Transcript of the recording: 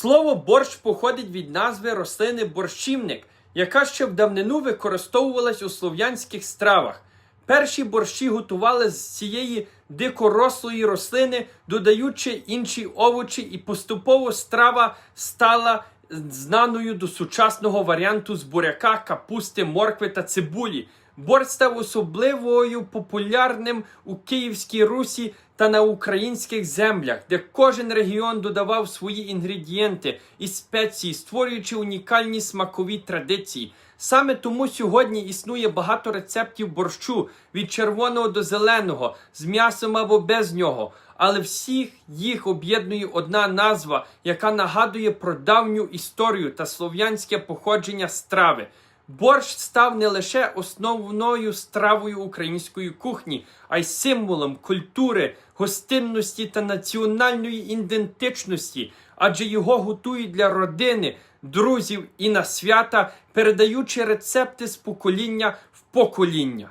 Слово борщ походить від назви рослини борщівник, яка ще в давнину використовувалась у слов'янських стравах. Перші борщі готували з цієї дикорослої рослини, додаючи інші овочі, і поступово страва стала знаною до сучасного варіанту з буряка, капусти, моркви та цибулі. Борщ став особливою популярним у Київській Русі та на українських землях, де кожен регіон додавав свої інгредієнти і спеції, створюючи унікальні смакові традиції. Саме тому сьогодні існує багато рецептів борщу від червоного до зеленого, з м'ясом або без нього. Але всіх їх об'єднує одна назва, яка нагадує про давню історію та слов'янське походження страви. Борщ став не лише основною стравою української кухні, а й символом культури, гостинності та національної ідентичності, адже його готують для родини, друзів і на свята, передаючи рецепти з покоління в покоління.